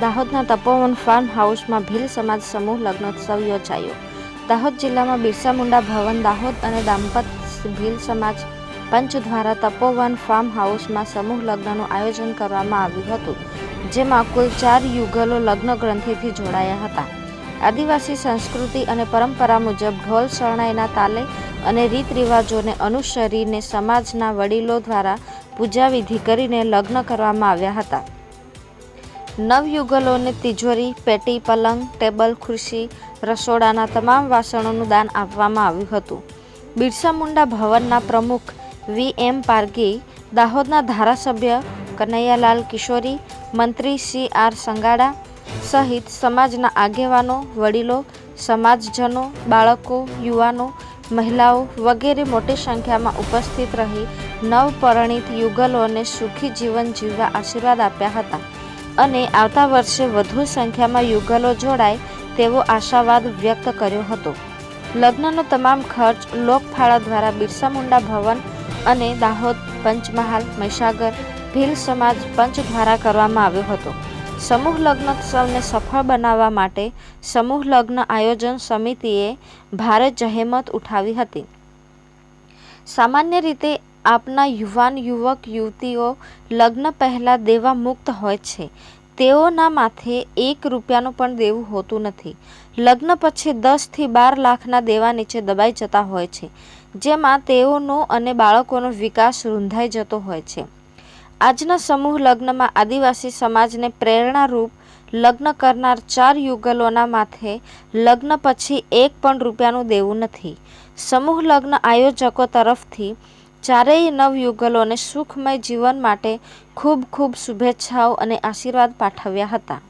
દાહોદના તપોવન ફાર્મ હાઉસમાં ભીલ સમાજ સમૂહ લગ્નોત્સવ યોજાયો. દાહોદ જિલ્લામાં બિરસા મુંડા ભવન દાહોદ અને દાંપત ભીલ સમાજ પંચ દ્વારા તપોવન ફાર્મ હાઉસમાં સમૂહ લગ્નનું આયોજન કરવામાં આવ્યું હતું, જેમાં કુલ ચાર યુગલો લગ્ન ગ્રંથિથી જોડાયા હતા. આદિવાસી સંસ્કૃતિ અને પરંપરા મુજબ ઢોલ શરણાઈના તાલે અને રીત રિવાજોને અનુસરીને સમાજના વડીલો દ્વારા પૂજાવિધિ કરીને લગ્ન કરવામાં આવ્યા હતા. નવયુગલોને તિજોરી, પેટી, પલંગ, ટેબલ, ખુરશી, રસોડાના તમામ વાસણોનું દાન આપવામાં આવ્યું હતું. બિરસા મુંડા ભવનના પ્રમુખ વી એમ પારગી, દાહોદના ધારાસભ્ય કનૈયાલાલ કિશોરી, મંત્રી સી આર સંગાડા સહિત સમાજના આગેવાનો, વડીલો, સમાજજનો, બાળકો, યુવાનો, મહિલાઓ વગેરે મોટી સંખ્યામાં ઉપસ્થિત રહી નવપરણિત યુગલોને સુખી જીવન જીવવા આશીર્વાદ આપ્યા હતા. અને આવતા વર્ષે વધુ સંખ્યામાં યુગલો જોડાય તેવો આશાવાદ વ્યક્ત કર્યો હતો. લગ્નનો તમામ ખર્ચ લોકફાળા દ્વારા બિરસા મુંડા ભવન અને દાહોદ પંચમહાલ, મહીસાગર, ભીલ સમાજ પંચ દ્વારા કરવામાં આવ્યો હતો. સમૂહ લગ્નોત્સવને સફળ બનાવવા માટે સમૂહ લગ્ન આયોજન સમિતિએ ભારે જહેમત ઉઠાવી હતી. સામાન્ય રીતે આપના યુવાન યુવક યુવતીઓ લગ્ન પહેલાં દેવા મુક્ત હોય છે. તેઓના માથે એક રૂપિયાનું પણ દેવું હોતું નથી. લગ્ન પછી દસથી બાર લાખના દેવા નીચે દબાઈ જતા હોય છે, જેમાં તેઓનો અને બાળકોનો વિકાસ રૂંધાઈ જતો હોય છે. આજના સમૂહ લગ્નમાં આદિવાસી સમાજને પ્રેરણારૂપ લગ્ન કરનાર ચાર યુગલોના માથે લગ્ન પછી એક પણ રૂપિયાનું દેવું નથી. સમૂહ લગ્ન આયોજકો તરફથી ચારેય નવયુગલોને સુખમય જીવન માટે ખૂબ ખૂબ શુભેચ્છાઓ અને આશીર્વાદ પાઠવ્યા હતા.